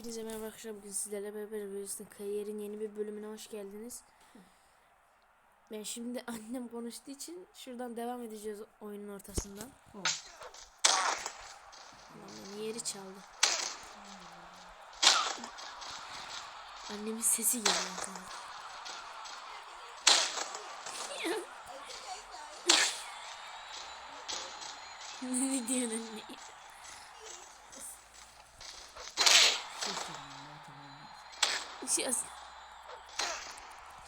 Hepinize merhaba arkadaşlar. Bugün sizlerle beraber Wilson Kariyer'in yeni bir bölümüne hoş geldiniz. Ben şimdi annem konuştuğu için şuradan devam edeceğiz oyunun ortasından. Ulan beni yeri çaldı. Annemin sesi geliyor. ne diyorsun anne? Şey,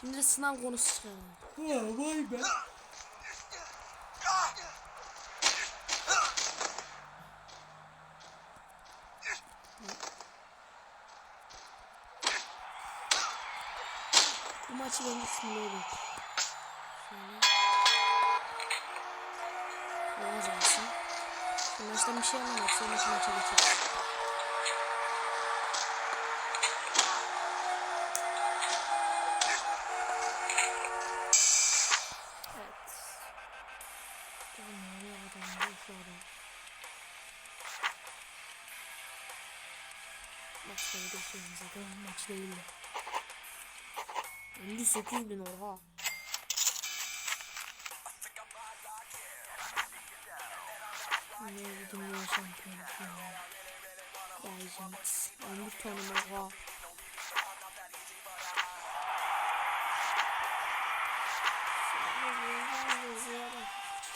Şimdi de sınav konusu çıkaralım. Ha vay be. Bu maçı ben düşünmüyorum. Şöyle. Olsun. Şu maçtan bir şey anlamadık. Sonraki maça geçelim. 58 bin oha. Ne dünya şampiyonu ya. Legends. 11 tane oha.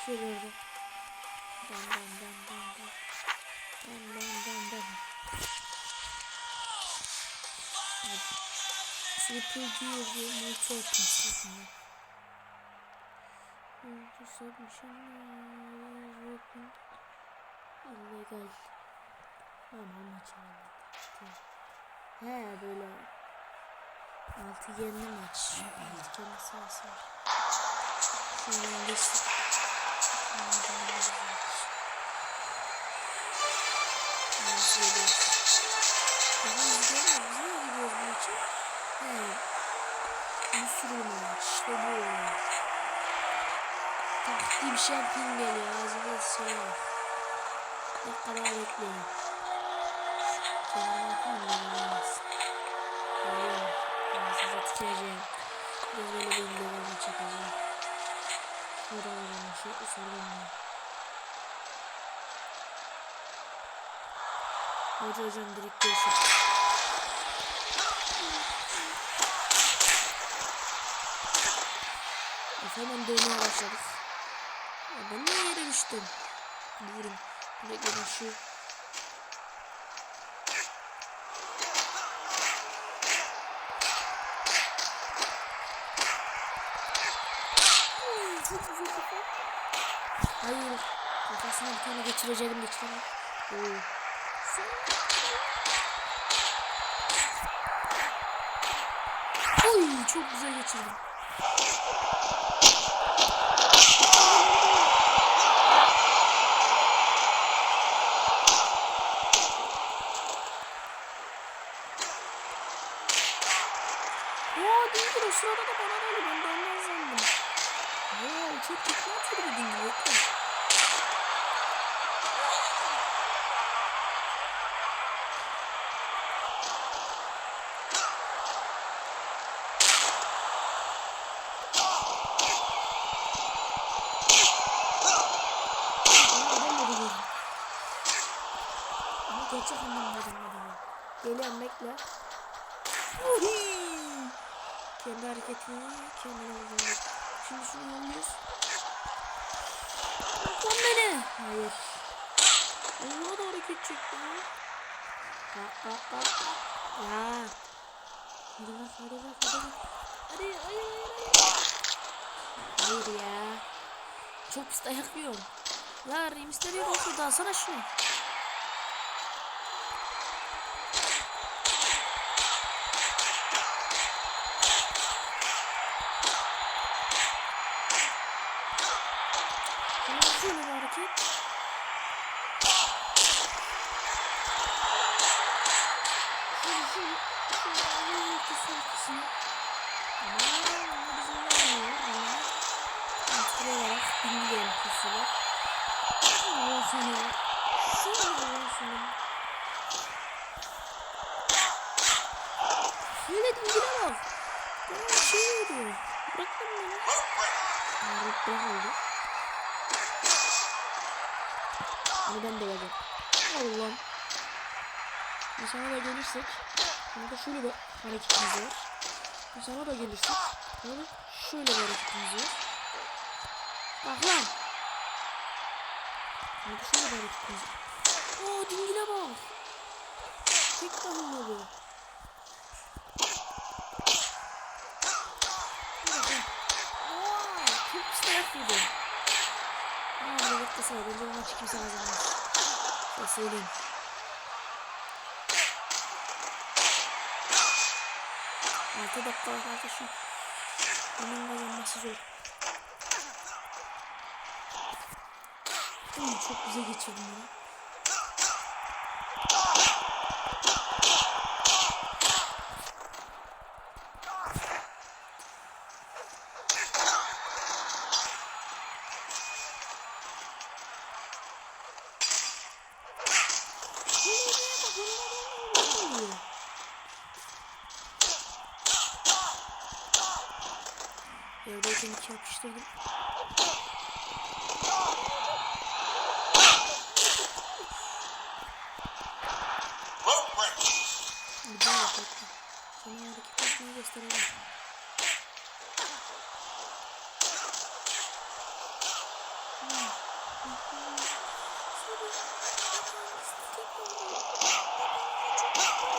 Şöyle orada. Dan dan dan. Dan Diye multi atmışlar sana. Multi submission. Weapon. Illegal. Normal maç herhalde. He böyle. Altı yerli maç. Sahası var. Şuradan geçtik. Tamam niye gidiyoruz bu maça? He. Bir sürü. İşte bu. Taktiğim şampiyon geliyor. Ağzımda şey var. Ne kadar bekliyorum. Kendime bakayım mı? Olmaz. Hayır. Ben size tüküreceğim. Biraz böyle bir devamı çekeceğim. Var ama şu sorun Hadi hocam direkt görüşürüz. Efendim dönmeye başladık. Ya ben niye yere düştüm? Vurun. Direkt gelin şu. Hayır. Kafasına bir tane geçireceğim geçiremem. Oo. Oy çok güzel geçirdim. Ya değildir o sırada da bana da öyle ben de ondan sandım. Ya çok kötü atıyor gibi. Da değil. Ama gerçek anlamda değil. Geliyorum bekle. Uhi! Kendi hareketini kendine vurdu. Şimdi şunu yolluyoruz. Lan beni. Hayır. Ona da hareket çekti. Bak bak bak. Ya. Hadi bak hadi bak hadi bak. Hadi hayır hayır hayır. Ya. Çok pis dayak yiyorum. La Rey Mysterio olsa da alsana şunu. Şimdi şöyle bir hareket. Şöyle şöyle. Şöyle alayım ortasına ortasına. Aman ama bizim ne oluyor? Kontrol olarak bilgi yöneticisi var. Allah seni. Şöyle Allah seni. Şöyle dingile bak. Bana şey veriyor. Bıraktın beni. Aa, bırak oldu. De yapacağım. Allah'ım. Sana da gelirsek. Burada şöyle bir hareketimiz var. Sana da gelirsek. Böyle şöyle bir hareketimiz var. Bak lan. Burada şöyle bir hareketimiz var. Oo dingile bak. Tek tahıllı bu. Çok pis dayak yedi. Aa, böyle beklesene. Bence bu maçı kimse kazanmaz. Size söyleyeyim. Altı dakika var kardeşim. Bunun kazanması zor. Çok güzel geçirdim bunu. Evdeyken iki yapıştırdım. Güzel hareket. Sana hareket etmeyi gösterelim.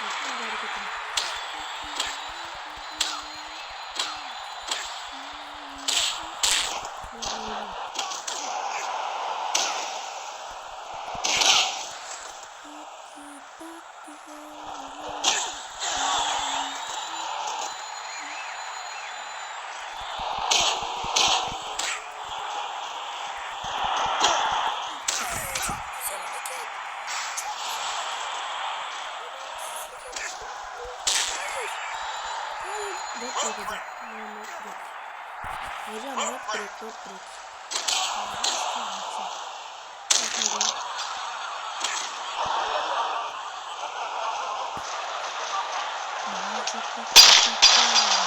Yapma bu hareketini. Hayır. Dört break hocam. Hayır, dört break. Hocam dört break, dört break. Hayır, tamam, tamam. Bakın ben. Aa, çok çok çok çok çok.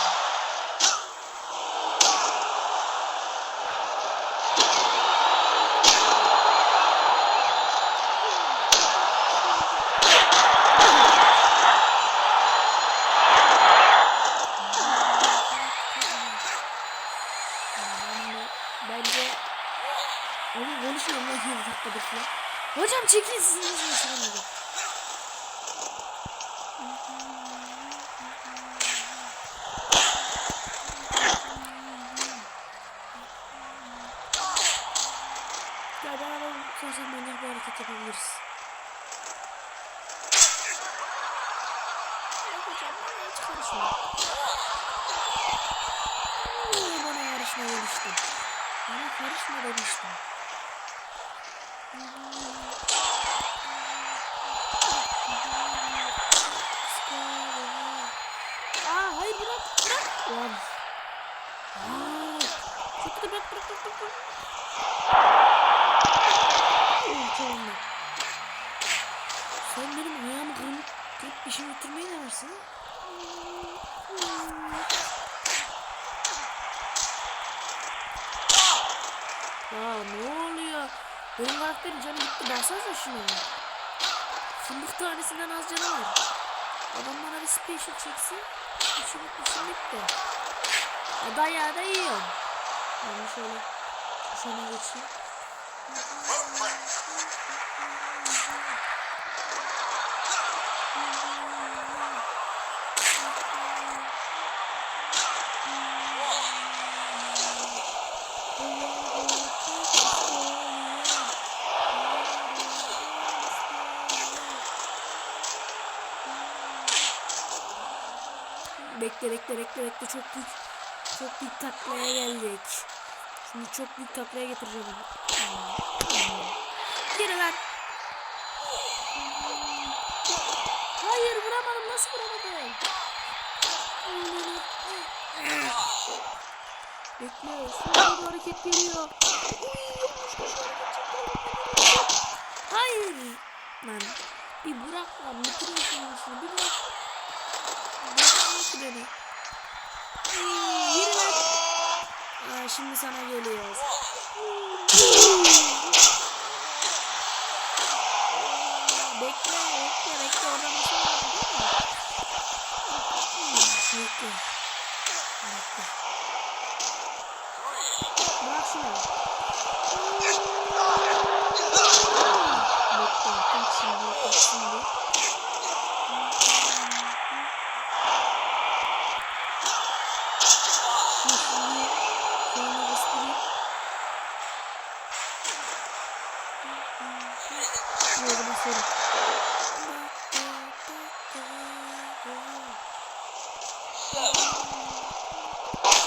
Yani Bence Oğlum konuşuyorum lan 20 dakikadır falan. Hocam çekin sizin yüzünüzü çıkamayacağım. Ya beraber sosyal manyak bir hareket yapabiliriz. Yok hocam bana hiç karışma. Oo, Bana karışma demiştim. Bana demiştim. Aa hayır bırak bırak. Lan. Çok da bırak bırak bırak bırak. Sen benim ayağımı kırıp kırıp işimi bitirmeyi ne varsın? Ya ne oluyor? Benim karakterin canı gitti. Baksanıza şuna. Fındık tanesinden az canı var. Adam bana bir special çeksin. İşim, işim bitti. Ya dayağı da yiyorum. Ben şöyle şuna geçeyim. Bekle bekle bekle çok büyük çok büyük taklaya geldik. Şimdi çok büyük taklaya getireceğim. Geri lan. Hayır vuramadım nasıl vuramadım? Bekle sonra hareket geliyor. Hayır. Lan Bir bırak lan bitiriyorsun işini bir bırak. Ki beni. Yürü lan. Aa, şimdi sana geliyor. Bekle bekle bekle orada bir şey var değil mi? Bekle. Bekle. Bırak şunu. Bekle kaç şimdi kaç. Şimdi Böyle basıyorum.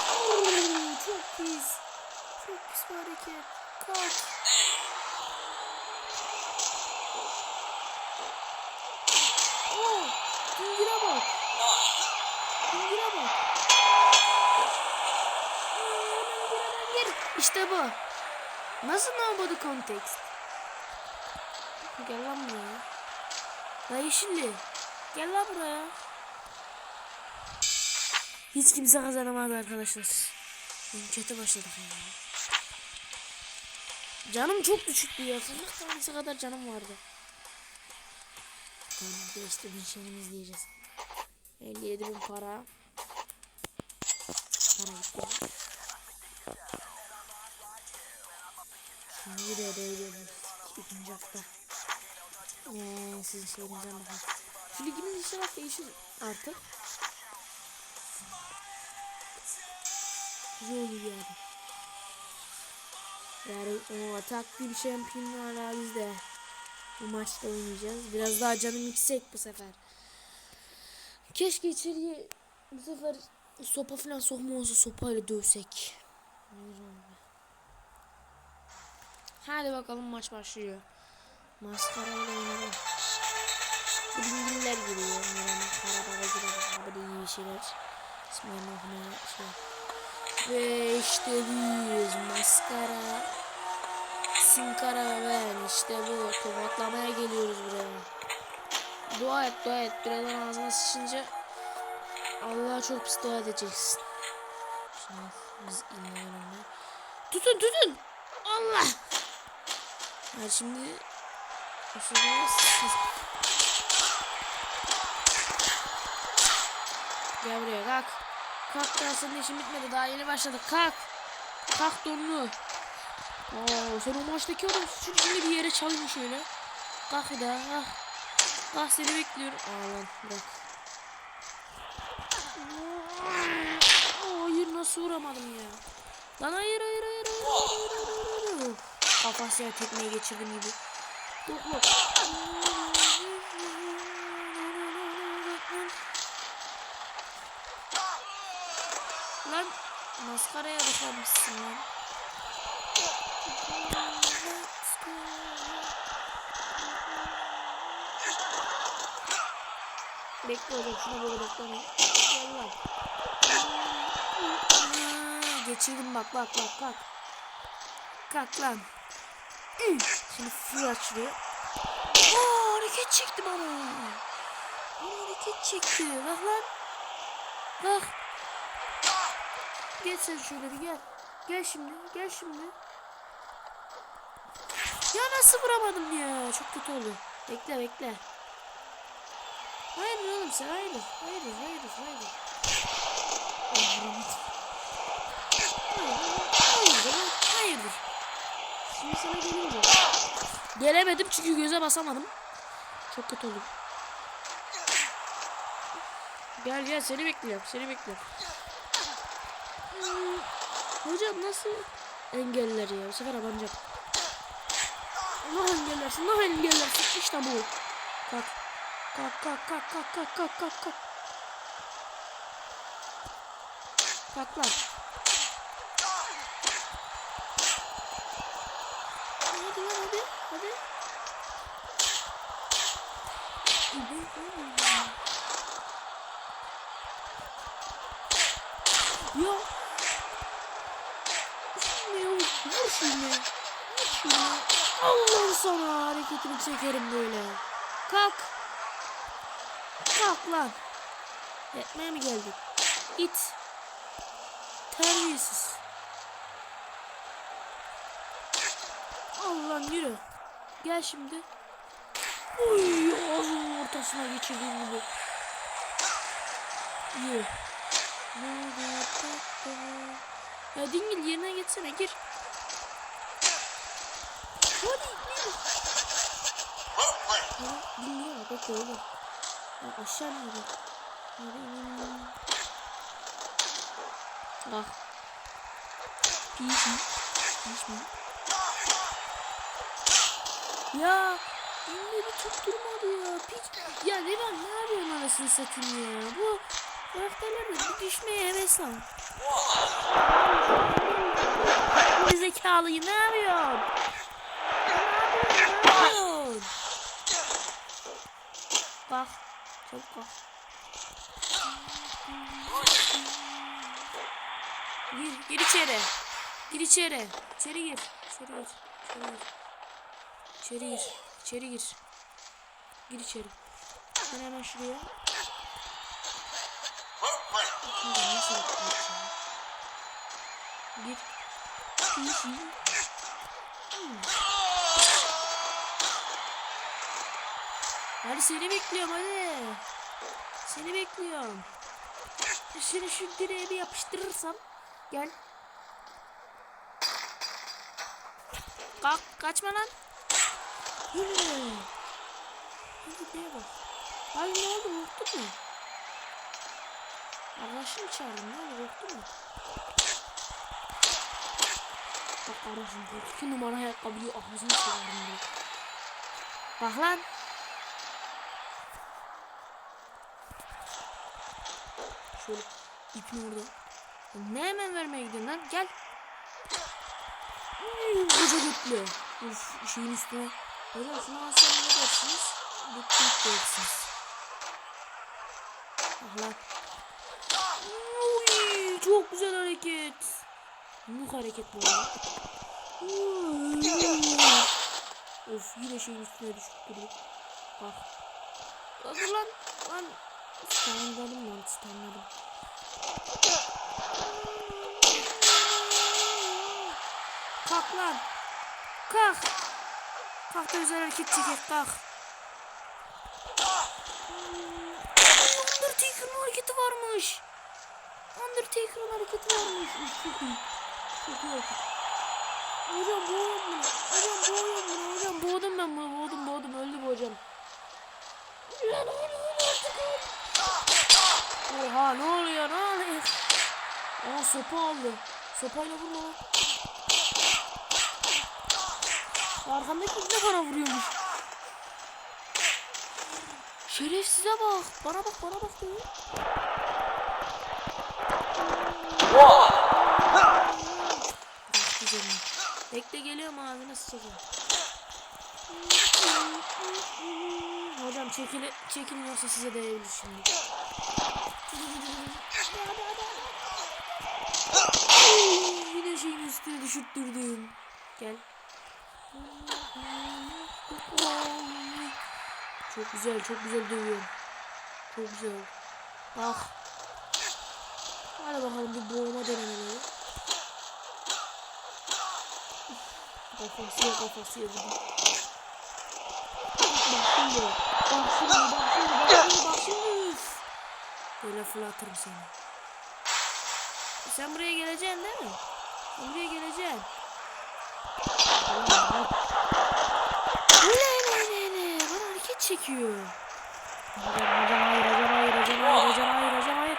Oo, Çok pis. Çok pis bir hareket. Kalk. Oo, dingire bak. Dingire bak. Oo, dingire gir. İşte bu. Nasıl nobody context? Gel lan buraya. La yeşilli. Gel lan buraya. Hiç kimse kazanamadı arkadaşlar. Kötü başladık ya. Canım çok düşüktü ya. Fındık tanesi kadar canım vardı. Tamam geçti bin şeyini izleyeceğiz. 57 bin para. Para gitti. Şimdi buraya değiyoruz. İkinci hafta. Eee sizin şeyinizden. Şu ligimiz inşallah değişir artık. Güzel olur yani. Yani o taktiği bir şampiyon hala bizde. Bu maçta oynayacağız. Biraz daha canım yüksek bu sefer. Keşke içeriye bu sefer sopa falan sokma olsa sopayla dövsek. Hadi bakalım maç başlıyor. Maskarayla oynayalım. Bu dingiller giriyor. Miran'ın karababa giriyor. Böyle iyi şeyler. Okumaya şey. Ve işte biz maskara. Sinkara ben işte bu. Tokatlamaya geliyoruz buraya. Dua et dua et. Birazdan ağzına sıçınca Allah'a çok pis dua edeceksin. Şimdi biz inanalım. Tutun tutun. Allah. Ha şimdi Gel buraya kalk. Kalk daha senin işin bitmedi. Daha yeni başladık. Kalk. Kalk donlu. Oo, sen o maçtaki adam şimdi şimdi bir yere çalın şöyle. Kalk bir daha. Kalk. Kalk seni bekliyorum. Aa lan bırak. Oo, Hayır nasıl vuramadım ya. Lan hayır hayır hayır hayır hayır hayır hayır. hayır. Kafasına tekmeyi geçirdim gibi. Dokma. Lan maskaraya bakmışsın lan. Bekle oğlum şuna böyle beklemeyin. Gel lan. Geçirdim bak bak bak kalk. Kalk lan. Üh, Şimdi fır açılıyor. Aa hareket çekti bana. Bana hareket çekti. Bak lan. Bak. Gel sen şöyle bir gel. Gel şimdi. Gel şimdi. Ya nasıl vuramadım ya? Çok kötü oldu. Bekle bekle. Hayır oğlum sen hayır. Hayır hayır hayır. Ay, vuramadım. Hayırdır lan? Şimdi sana gelince. Gelemedim çünkü göze basamadım. Çok kötü oldu. Gel gel seni bekliyorum seni bekliyorum. Hocam nasıl engeller ya? Bu sefer abanacak. Allah engellersin, Allah engellersin. İşte bu. Kalk kalk kalk kalk kalk kalk kalk kalk. Kalk lan. Hadi hadi. Ya. Şimdi. Vur şimdi. Vur şimdi. Allah sana hareketini çekerim böyle. Kalk. Kalk lan. Yetmeye mi geldin? İt. Lan yürü. Gel şimdi. Uy ağzının ortasına geçirdiğim gibi. Yürü. Ya dingil yerine geçsene gir. Hadi gir. Dingil ya bekle oğlum. Ya aşağı gidiyor? Hadi in. Bak. Piş mi? Piş mi? Ya dingili tutturmadı ya. Piç. Ya Levan ne yapıyorsun anasını satayım ya? Bu karakterler de bir düşmeye heves. Bir zekalıyı ne yapıyorsun? Ne yapıyorsun? Kalk. Çabuk kalk. Gir, gir içeri. Gir içeri. İçeri gir. İçeri gir. İçeri gir. İçeri gir. İçeri gir. Gir içeri. Ben hemen şuraya. Gir. Şimdi. Hmm. Hadi seni bekliyorum hadi. Seni bekliyorum. Seni şu direğe bir yapıştırırsam. Gel. Kalk kaçma lan. Yürü. Hadi diye bak. Ay ne oldu korktun mu? Arkadaşını çağırdım ne oldu korktun mu? Bak bu iki numara ayakkabıyı ağzını çağırdım diye. Bak lan. Şöyle ipini orada. Ne hemen vermeye gidiyorsun lan? Gel. Koca götlü. Uf şeyin üstüne. Hocam şunu alsam ne dersiniz? Götlü dersiniz. Ah lan. Uy, çok güzel hareket. Yumruk hareket bu of yine şeyin üstüne düşüp duruyor. Bak. Hadi lan. Lan. Standladım lan standladım. Kalk lan. Kalk. Kalk da güzel hareket çekek kalk. Undertaker'ın hareketi varmış. Undertaker'ın hareketi varmış. Çok iyi. Çok iyi hareket. Hocam boğuyorum bunu. Hocam boğuyorum bunu. Hocam boğdum ben bunu. Boğdum boğdum. Öldü bu hocam. Lan Oha ne oluyor ne oluyor? Aa sopa aldı. Sopayla vurma lan. Arkamdaki ne bana vuruyormuş. Şerefsize bak. Bana bak bana bak diyor. Bak güzelim. Bekle geliyorum ağzına sıçacağım. Hocam çekili, çekilin yoksa size değebilir şimdi. Yine şeyin üstüne düşürttürdüm. Gel. Çok güzel, çok güzel dövüyorum. Çok güzel. Bak. Hadi bakalım bir boğma denemeleri. Kafası yok, kafası yok. Bak şimdi, bak şimdi, bak şimdi, bak şimdi, bak şimdi. Böyle fırlatırım seni. Sen buraya geleceksin değil mi? Sen buraya geleceksin. Bu ne ne ne ne? Bana hareket çekiyor. Hocam hocam hayır hocam hayır hocam hayır hocam hayır hocam hayır.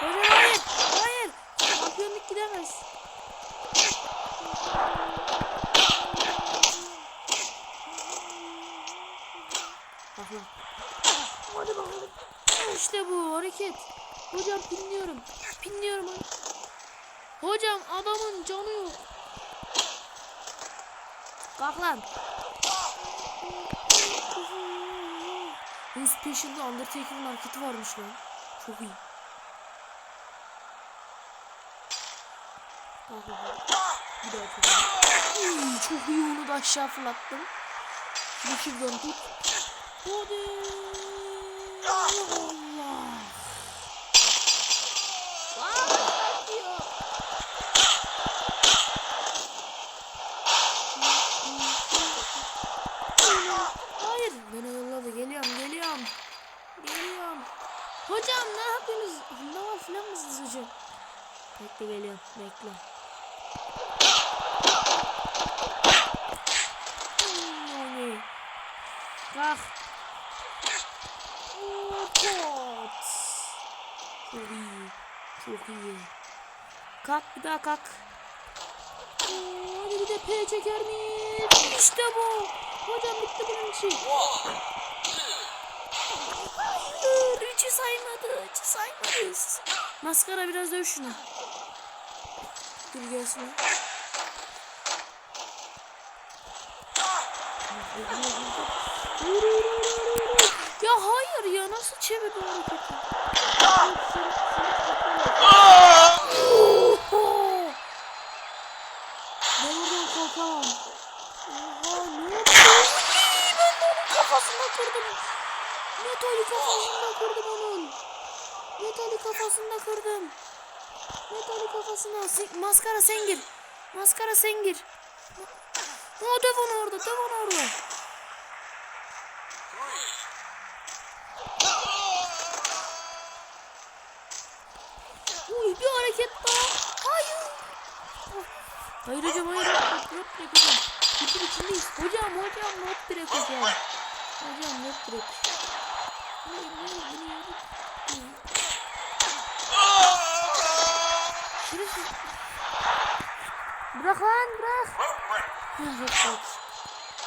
Hocam hayır hayır. Şampiyonluk gidemez. Lan. Hadi bakalım. İşte bu hareket. Hocam pinliyorum. Pinliyorum. Hocam adamın canı yok. Kalk lan. Oğlum Special'da Undertaker'ın hareketi varmış lan. Çok iyi. Bir daha fırlattım. Çok iyi onu da aşağı fırlattım. Şimdi şuradan tut. Hadi. Hocam ne yapıyorsunuz? Bunda var filan mısınız hocam? Bekle geliyorum. Bekle. Yani. Kalk. Pot. Çok iyi. Çok iyi. Kalk bir daha kalk. Hadi bir de P çeker miyiz? İşte bu. Hocam bitti bunun işi. Hayır. Üçü saymadı. Üçü saymadız. Maskara biraz döv şunu. Dur gelsin. Ya hayır ya nasıl çevirdi o hareketi? Oradan korkamam. Oha ne yapıyor? Ben de onun kafasına kırdım. Metali kafasında kırdım onun. Metali kafasında kırdım. Metali kafasına. Sen- maskara sen gir. Maskara sen gir. O döv onu orada. Döv onu orada. Uy bir hareket daha. Hayır. Hayır hocam hayır. Not direkt hocam. Bütün içindeyiz. Hocam hocam not direkt hocam. Hocam not direkt. Şerefsiz. Bırak lan bırak. Bak bak.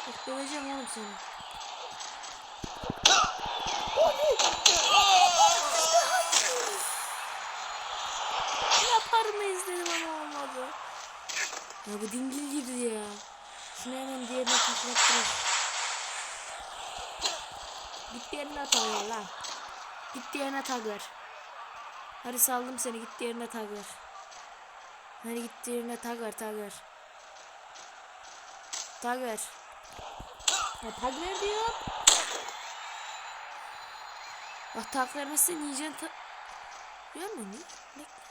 Bak döveceğim oğlum seni. Yapar mıyız dedim ama olmadı. Ya bu dingil girdi ya. Şunu hemen diğerine taklattırır. Git diğerine takır lan. Git diğerine takır. Hadi saldım seni git diğerine takır. Hadi git diğerine takır takır. Takır. Ya tak ver diyor. Bak tak vermezsen yiyeceksin tak. Görmüyor musun? Bekle.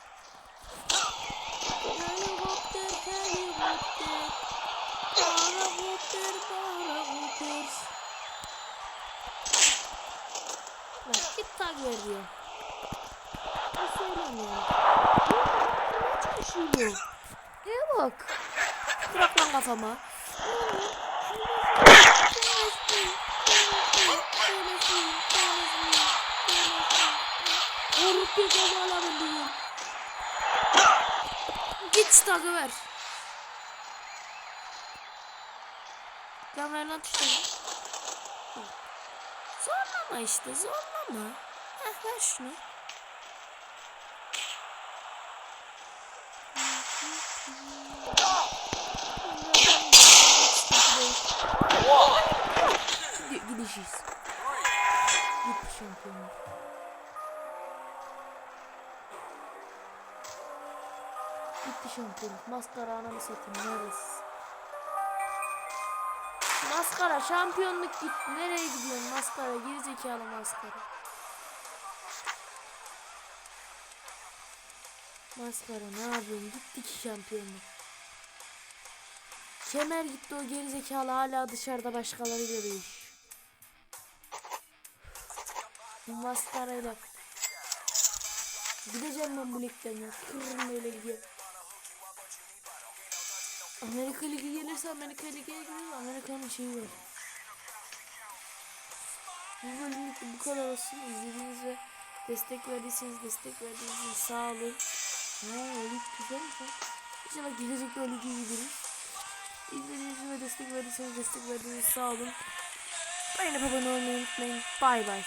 Helikopter, helikopter. Parakopter, parakopter. Bak git tag ver diyor. Ne söylemiyor? Ne çalışıyor? Neye bak? Bırak lan kafama. Vurup bir kazalarım diyor. Git şu tagı ver. Lan ver lan tuşları. Zorlama işte zorlama. Heh ver şunu. Gid- Gidişiz. Gitti şampiyonlar. Gitti şampiyonluk. Maskara ananı satayım. Neresi? Maskara şampiyonluk gitti. Nereye gidiyorsun maskara? Gerizekalı maskara. Maskara ne yapıyorsun? Gitti ki şampiyonluk. Kemer gitti o gerizekalı hala dışarıda başkalarıyla. Bu maskarayla. Gideceğim ben bu ligden ya. Kırırım öyle ligi. Amerika Ligi gelirse Amerika Ligi'ye gidelim. Amerika'nın şeyi var. Bu bölümlük bu kadar olsun. İzlediğiniz ve destek verdiyseniz destek verdiğiniz için sağ olun. Ha o lig güzelmiş ha. İnşallah gelecekte o ligi gideriz. İzlediğiniz ve destek verdiyseniz destek verdiğiniz sağ olun. Beğenip abone olmayı unutmayın. Bay bay.